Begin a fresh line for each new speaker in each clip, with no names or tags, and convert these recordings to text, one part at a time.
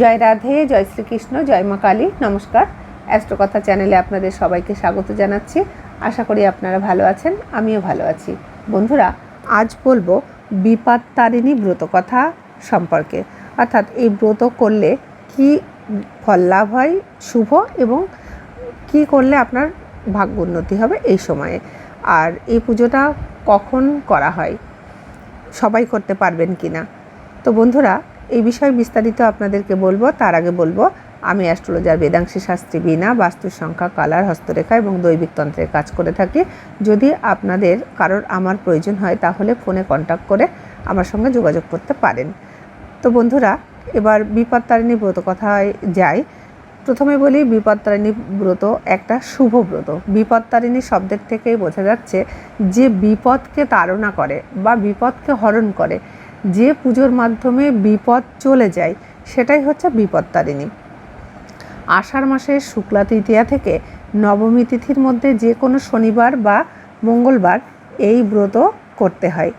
জয় রাধে, জয় শ্রীকৃষ্ণ, জয় মা কালী। নমস্কার। অ্যাস্ট্রোকথা চ্যানেলে আপনাদের সবাইকে স্বাগত জানাচ্ছি। আশা করি আপনারা ভালো আছেন, আমিও ভালো আছি। বন্ধুরা, আজ বলব বিপাদ তারিণী ব্রত কথা সম্পর্কে। অর্থাৎ এই ব্রত করলে কি ফল লাভ হয়, শুভ এবং কি করলে আপনার ভাগ্য উন্নতি হবে এই সময়ে? আর এই পুজোটা কখন করা হয়? সবাই করতে পারবেন কি না তো বন্ধুরা এই বিষয়ে বিস্তারিত আপনাদেরকে বলব, তার আগে বলব, আমি অ্যাস্ট্রোলজার বেদাংশী শাস্ত্রী বিনা বাস্তু সংখ্যা কালার, হস্তরেখা এবং দৈবিক তন্ত্রের কাজ করে থাকি। যদি আপনাদের কারোর আমার প্রয়োজন হয়, তাহলে ফোনে কন্ট্যাক্ট করে আমার সঙ্গে যোগাযোগ করতে পারেন। তো বন্ধুরা, এবার বিপত্তারিণী ব্রত কথায় যাই। প্রথমে বলি বিপত্তারিণী ব্রত একটা শুভ ব্রত। বিপত্তারিণী শব্দের থেকেই বোঝা যাচ্ছে যে বিপদকে তাড়না করে বা বিপদকে হরণ করে। যে পুজোর মাধ্যমে বিপদ চলে যায়, সেটাই হচ্ছে বিপত্তারিণী। আষাঢ় মাসের শুক্লা তৃতীয়া থেকে নবমী তিথির মধ্যে যে কোনো শনিবার বা মঙ্গলবার এই ব্রত করতে হয়।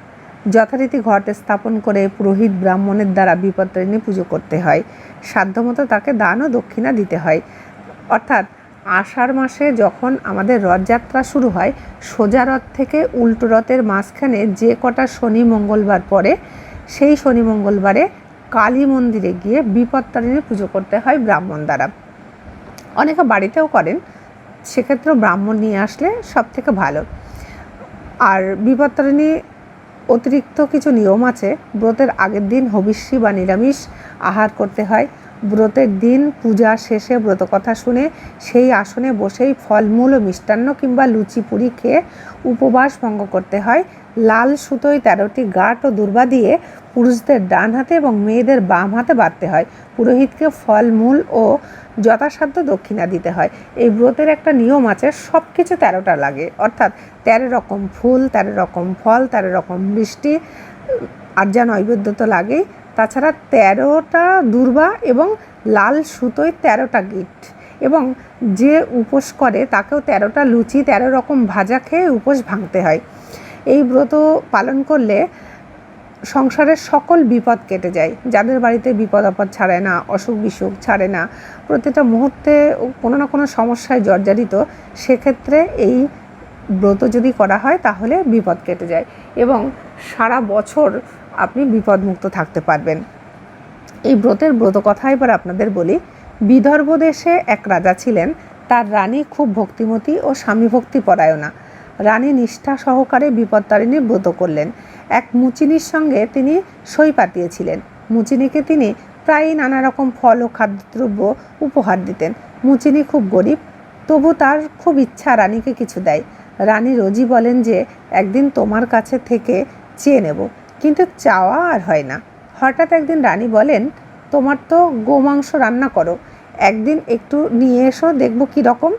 যথারীতি ঘটে স্থাপন করে পুরোহিত ব্রাহ্মণের দ্বারা বিপত্তারিণী পুজো করতে হয়। সাধ্যমতো তাকে দান ও দক্ষিণা দিতে হয়। অর্থাৎ আষাঢ় মাসে যখন আমাদের রথযাত্রা শুরু হয়, সোজা রথ থেকে উল্টো রথের মাঝখানে যে কটা শনি মঙ্গলবার পরে সেই শনি মঙ্গলবারে কালী মন্দিরে গিয়ে বিপত্তারিণী পুজো করতে হয় ব্রাহ্মণ দ্বারা। অনেকে বাড়িতেও করেন, সেক্ষেত্রেও ব্রাহ্মণ নিয়ে আসলে সব থেকে ভালো। আর বিপত্তারিণী অতিরিক্ত কিছু নিয়ম আছে, ব্রতের আগের দিন হবিষ্যি বা নিরামিষ আহার করতে হয়। ব্রতের দিন পূজা শেষে ব্রত কথা শুনে সেই আসনে বসেই ফলমূল ও মিষ্টান্ন কিংবা লুচি পুরি খেয়ে উপবাস ভঙ্গ করতে হয়। লাল সুতোয় তেরোটি গাঁট ও দুর্বা দিয়ে পুরুষদের ডান হাতে এবং মেয়েদের বাম হাতে বাঁধতে হয়। পুরোহিতকে ফলমূল ও যথাসাধ্য দক্ষিণা দিতে হয়। এই ব্রতের একটা নিয়ম আছে সব কিছু তেরোটা লাগে। অর্থাৎ তেরো রকম ফুল, তেরো রকম ফল, তেরো রকম মিষ্টি, আর যা নৈবেদ্য তো লাগেই। তাছাড়া তেরোটা দুর্বা এবং লাল সুতোয় তেরোটা গিট। এবং যে উপোস করে, তাকেও তেরোটা লুচি, তেরো রকম ভাজা খেয়ে উপোস ভাঙতে হয়। এই ব্রত পালন করলে সংসারের সকল বিপদ কেটে যায়। যাদের বাড়িতে বিপদ আপদ ছাড়ে না, অসুখ বিসুখ ছাড়ে না, প্রতিটা মুহূর্তে কোনো না কোনো সমস্যায় জর্জরিত, সেক্ষেত্রে এই ব্রত যদি করা হয় তাহলে বিপদ কেটে যায় এবং সারা বছর আপনি বিপদমুক্ত থাকতে পারবেন। এই ব্রতের ব্রত কথা এবার আপনাদের বলি। বিদর্ভ দেশে এক রাজা ছিলেন, তার রানী খুব ভক্তিমতী ও স্বামী ভক্তি পরায়ণা। রানী নিষ্ঠা সহকারে বিপত্তারিণী ব্রত করলেন। এক মুচিনির সঙ্গে তিনি সই পাতিয়েছিলেন। মুচিনিকে তিনি প্রায়ই নানা রকম ফল ও খাদ্যদ্রব্য উপহার দিতেন। মুচিনি খুব গরিব, তবু তার খুব ইচ্ছা রানীকে কিছু দেয়। রানী রোজই বলেন যে, একদিন তোমার কাছে থেকে চেয়ে নেব, কিন্তু চাওয়া আর হয় না। হঠাৎ একদিন রানী বলেন, তোমার তো গোমাংস রান্না করো, একদিন একটু নিয়ে এসো, দেখব কী রকম?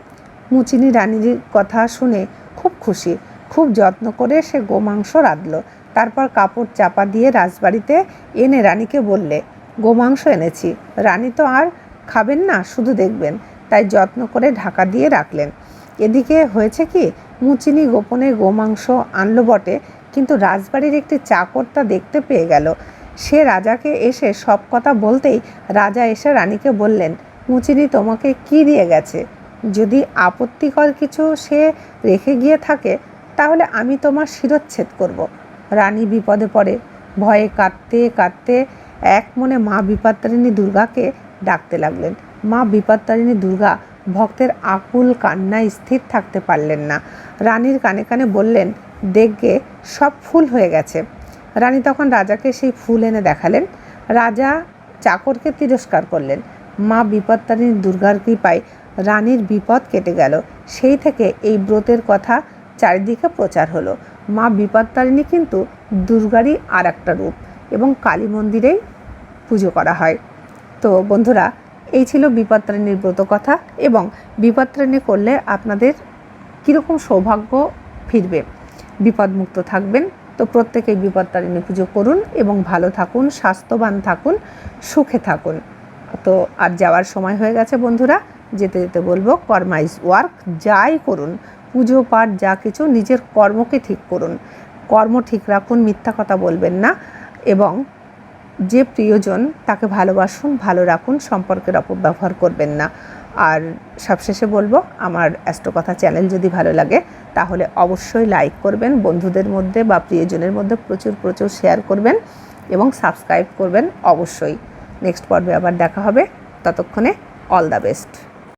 মুচিনি রানীর কথা শুনে খুব খুশি, খুব যত্ন করে সে গোমাংস রাঁধলো। তারপর কাপড় চাপা দিয়ে রাজবাড়িতে এনে রানীকে বললে, গোমাংস এনেছি। রানী তো আর খাবেন না, শুধু দেখবেন। তাই যত্ন করে ঢাকা দিয়ে রাখলেন। এদিকে হয়েছে কি, মুচিনি গোপনে গোমাংস আনলো বটে, কিন্তু রাজবাড়ির একটি চাকর তা দেখতে পেয়ে গেল। সে রাজাকে এসে সব কথা বলতেই রাজা এসে রানীকে বললেন, মুচিনি তোমাকে কি দিয়ে গেছে? যদি আপত্তিকর কিছু সে রেখে গিয়ে থাকে, তাহলে আমি তোমার শিরচ্ছেদ করব। রানী বিপদে পড়ে, ভয়ে কাঁদতে কাঁদতে এক মনে মা বিপত্তারিণী দুর্গাকে ডাকতে লাগলেন। মা বিপত্তারিণী দুর্গা ভক্তের আকুল কান্নায় স্থির থাকতে পারলেন না। রানীর কানে কানে বললেন দেখগে সব ফুল হয়ে গেছে। রানী তখন রাজাকে সেই ফুল এনে দেখালেন। রাজা চাকরকে তিরস্কার করলেন। মা বিপত্তারিণী দুর্গার কৃপায় রানীর বিপদ কেটে গেল। সেই থেকে এই ব্রতের কথা চারিদিকে প্রচার হলো। মা বিপত্তারিণী কিন্তু দুর্গারই আর একটা রূপ এবং কালী মন্দিরেই পুজো করা হয়। তো বন্ধুরা, এই ছিল বিপত্তারিণীর ব্রত কথা এবং বিপত্তারিণী করলে আপনাদের কীরকম সৌভাগ্য ফিরবে? বিপদমুক্ত থাকবেন। তো প্রত্যেকেই বিপত্তারিণী পুজো করুন এবং ভালো থাকুন, স্বাস্থ্যবান থাকুন, সুখে থাকুন। তো আর যাওয়ার সময় হয়ে গেছে বন্ধুরা। যেতে যেতে বলব, কর্মা ইজ ওয়ার্ক, যাই করুন, পুজো পাঠ যা কিছু নিজের কর্মকে ঠিক করুন। কর্ম ঠিক রাখুন, মিথ্যা কথা বলবেন না এবং যে প্রিয়জন তাকে ভালোবাসুন, ভালো রাখুন, সম্পর্কের অপব্যবহার করবেন না। আর সবশেষে বলব, আমার অ্যাস্ট্রোকথা চ্যানেল যদি ভালো লাগে, তাহলে অবশ্যই লাইক করবেন, বন্ধুদের মধ্যে বা প্রিয়জনের মধ্যে প্রচুর প্রচুর শেয়ার করবেন এবং সাবস্ক্রাইব করবেন অবশ্যই। নেক্সট পর্বে আবার দেখা হবে, ততক্ষণে অল দ্য বেস্ট।